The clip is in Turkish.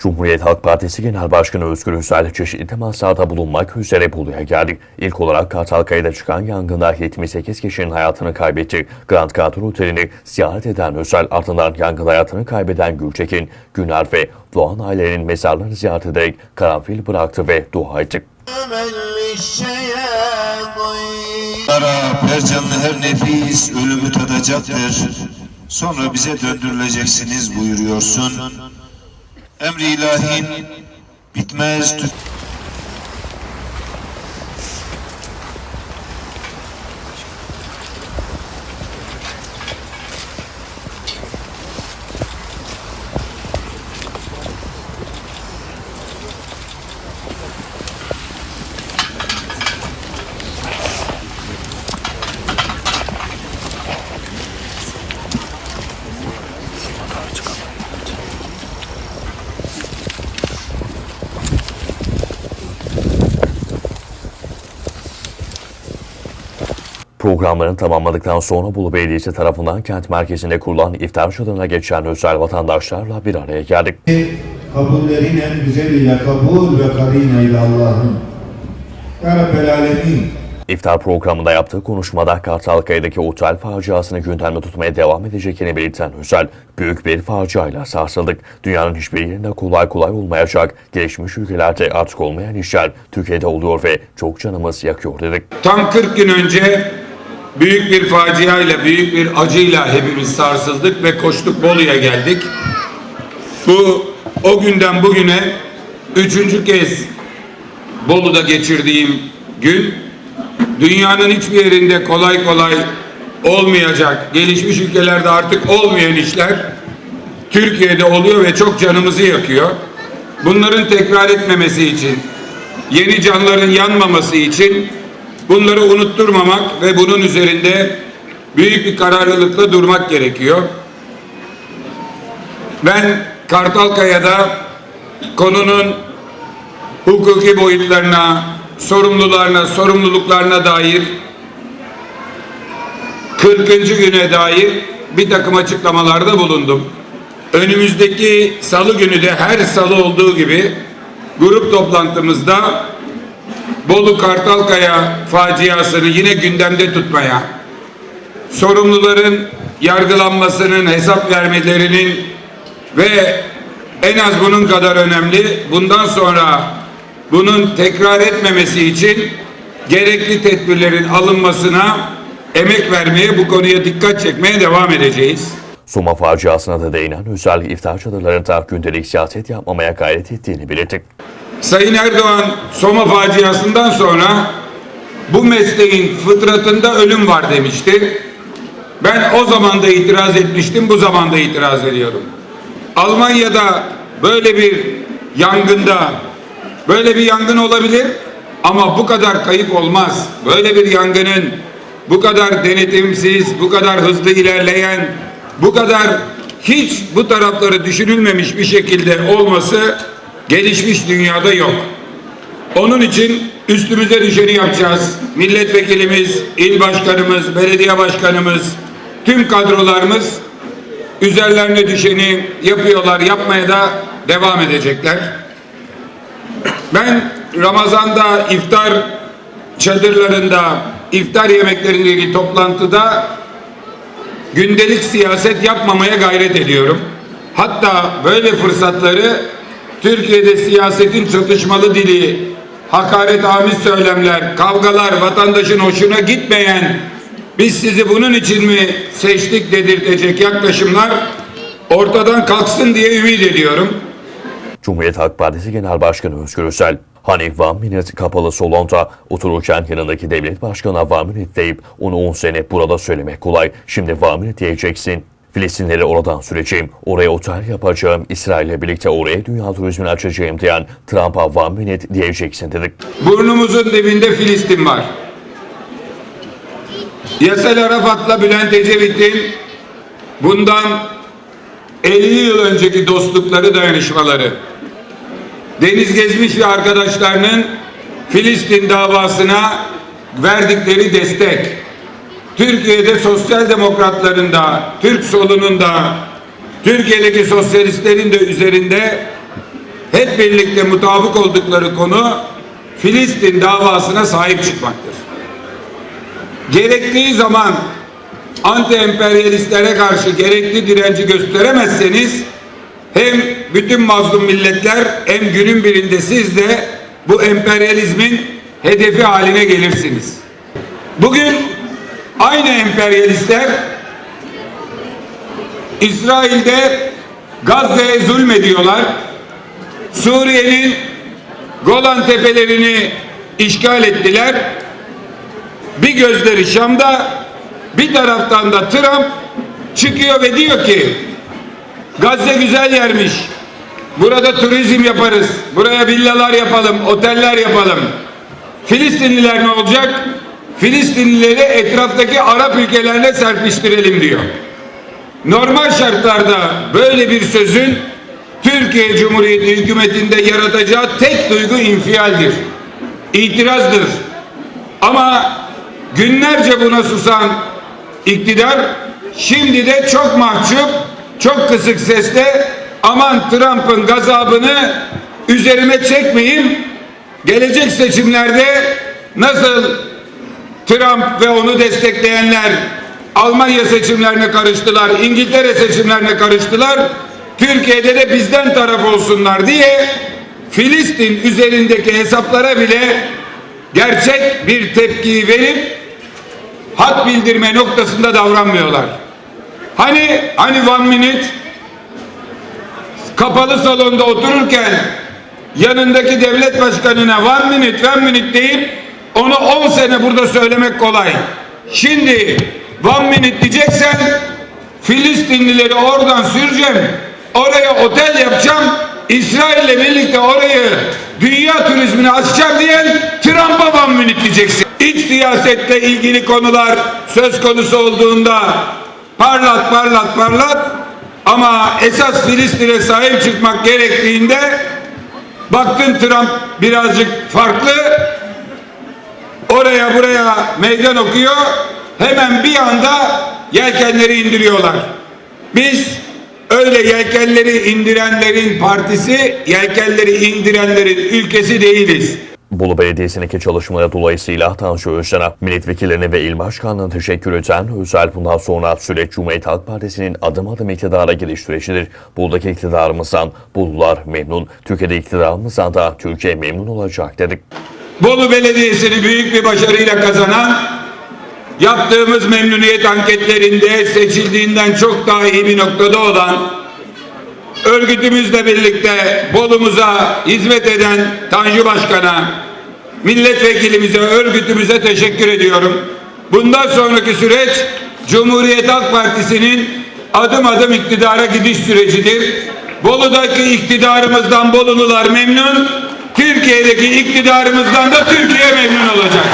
Cumhuriyet Halk Partisi Genel Başkanı Özgür Özel çeşitli temaslarda bulunmak üzere Bolu'ya geldi. İlk olarak Kartalkaya'da çıkan yangında 78 kişinin hayatını kaybetti. Grand Kadro Oteli'ni ziyaret eden Özel ardından yangında hayatını kaybeden Gülçekin, Güner ve Doğan ailelerinin mezarlarını ziyaret ederek karanfil bıraktı ve dua etti. Kara, her nefis ölümü tadacaktır. Sonra bize döndürüleceksiniz buyuruyorsun. Emri ilahin bitmez tü- Programlarını tamamladıktan sonra Bolu Belediyesi tarafından kent merkezinde kurulan iftar çadırına geçen özel vatandaşlarla bir araya geldik. kabullerin en güzeliyle kabul ve karine ile Allah'ım. Ya Rabbel Alemin. İftar programında yaptığı konuşmada Kartalkaya'daki otel faciasını gündemde tutmaya devam edecekini belirten Özel, büyük bir faciayla sarsıldık. Dünyanın hiçbir yerinde kolay kolay olmayacak, gelişmiş ülkelerde artık olmayan işler Türkiye'de oluyor ve çok canımız yakıyor dedik. Tam 40 gün önce büyük bir faciayla, büyük bir acıyla hepimiz sarsıldık ve koştuk Bolu'ya geldik. Bu o günden bugüne üçüncü kez Bolu'da geçirdiğim gün dünyanın hiçbir yerinde kolay kolay olmayacak, gelişmiş ülkelerde artık olmayan işler Türkiye'de oluyor ve çok canımızı yakıyor. Bunların tekrar etmemesi için, yeni canların yanmaması için bunları unutturmamak ve bunun üzerinde büyük bir kararlılıkla durmak gerekiyor. Ben Kartalkaya'da konunun hukuki boyutlarına, sorumlularına, sorumluluklarına dair 40. güne dair bir takım açıklamalarda bulundum. Önümüzdeki salı günü de her salı olduğu gibi grup toplantımızda Bolu Kartalkaya faciasını yine gündemde tutmaya, sorumluların yargılanmasının, hesap vermelerinin ve en az bunun kadar önemli bundan sonra bunun tekrar etmemesi için gerekli tedbirlerin alınmasına emek vermeye, bu konuya dikkat çekmeye devam edeceğiz. Soma faciasına da değinen Özel iftar çadırlarında gündelik siyaset yapmamaya gayret ettiğini belirtti. Sayın Erdoğan Soma faciasından sonra bu mesleğin fıtratında ölüm var demişti. Ben o zaman da itiraz etmiştim, bu zaman da itiraz ediyorum. Almanya'da böyle bir yangında böyle bir yangın olabilir ama bu kadar kayıp olmaz. Böyle bir yangının bu kadar denetimsiz, bu kadar hızlı ilerleyen, bu kadar hiç bu tarafları düşünülmemiş bir şekilde olması gelişmiş dünyada yok. Onun için üstümüze düşeni yapacağız. Milletvekilimiz, il başkanımız, belediye başkanımız, tüm kadrolarımız üzerlerine düşeni yapıyorlar, yapmaya da devam edecekler. Ben Ramazan'da iftar çadırlarında, iftar yemeklerindeki toplantıda gündelik siyaset yapmamaya gayret ediyorum. Hatta böyle fırsatları Türkiye'de siyasetin çatışmalı dili, hakaret amiz söylemler, kavgalar, vatandaşın hoşuna gitmeyen biz sizi bunun için mi seçtik dedirtecek yaklaşımlar ortadan kalksın diye ümit ediyorum. Cumhuriyet Halk Partisi Genel Başkanı Özgür Özel, hani One Minute kapalı salonda otururken yanındaki devlet başkanına One Minute deyip onu 10 sene burada söylemek kolay. Şimdi One Minute diyeceksin. Filistinleri oradan süreceğim, oraya otel yapacağım, İsrail'le birlikte oraya dünya turizmini açacağım diyen Trump'a One Minute diyeceksin dedik. Burnumuzun dibinde Filistin var. Yasser Arafat'la Bülent Ecevit'in bundan 50 yıl önceki dostlukları, dayanışmaları, Deniz Gezmiş ve arkadaşlarının Filistin davasına verdikleri destek, Türkiye'de sosyal demokratların da, Türk solunun da, Türkiye'deki sosyalistlerin de üzerinde hep birlikte mutabık oldukları konu Filistin davasına sahip çıkmaktır. Gerektiği zaman anti-emperyalistlere karşı gerekli direnci gösteremezseniz hem bütün mazlum milletler hem günün birinde siz de bu emperyalizmin hedefi haline gelirsiniz. Bugün aynı emperyalistler İsrail'de Gazze'ye zulmediyorlar. Suriye'nin Golan tepelerini işgal ettiler. Bir gözleri Şam'da, bir taraftan da Trump çıkıyor ve diyor ki Gazze güzel yermiş. Burada turizm yaparız. Buraya villalar yapalım, oteller yapalım. Filistinliler ne olacak? Filistinlileri etraftaki Arap ülkelerine serpiştirelim diyor. Normal şartlarda böyle bir sözün Türkiye Cumhuriyeti hükümetinde yaratacağı tek duygu infialdir. İtirazdır. Ama günlerce buna susan iktidar şimdi de çok mahcup, çok kısık sesle aman Trump'ın gazabını üzerime çekmeyeyim. Gelecek seçimlerde nasıl Trump ve onu destekleyenler Almanya seçimlerine karıştılar, İngiltere seçimlerine karıştılar. Türkiye'de de bizden taraf olsunlar diye Filistin üzerindeki hesaplara bile gerçek bir tepkiyi verip hak bildirme noktasında davranmıyorlar. Hani hani one minute kapalı salonda otururken yanındaki devlet başkanına one minute one minute deyip onu 10 sene burada söylemek kolay. Şimdi one minute diyeceksen Filistinlileri oradan süreceğim. Oraya otel yapacağım. İsrail'le birlikte orayı dünya turizmine açacağım diyen Trump'a one minute diyeceksin. İç siyasetle ilgili konular söz konusu olduğunda parlat parlat parlat ama esas Filistin'e sahip çıkmak gerektiğinde baktın Trump birazcık farklı oraya buraya meydan okuyor hemen bir anda yelkenleri indiriyorlar. Biz öyle yelkenleri indirenlerin partisi, yelkenleri indirenlerin ülkesi değiliz. Bolu Belediyesi'ndeki çalışmaları dolayısıyla Tanju Özcan'a milletvekillerine ve il başkanlığına teşekkür eden Özel bundan sonra süreç Cumhuriyet Halk Partisi'nin adım adım iktidara geliş sürecidir. Bolu'daki iktidarımızdan Bolular memnun, Türkiye'de iktidarımızdan da Türkiye memnun olacak dedik. Bolu Belediyesi'ni büyük bir başarıyla kazanan, yaptığımız memnuniyet anketlerinde seçildiğinden çok daha iyi bir noktada olan, örgütümüzle birlikte Bolu'muza hizmet eden Tanju Başkan'a, milletvekilimize, örgütümüze teşekkür ediyorum. Bundan sonraki süreç Cumhuriyet Halk Partisi'nin adım adım iktidara gidiş sürecidir. Bolu'daki iktidarımızdan Bolulular memnun, Türkiye'deki iktidarımızdan da Türkiye memnun olacak.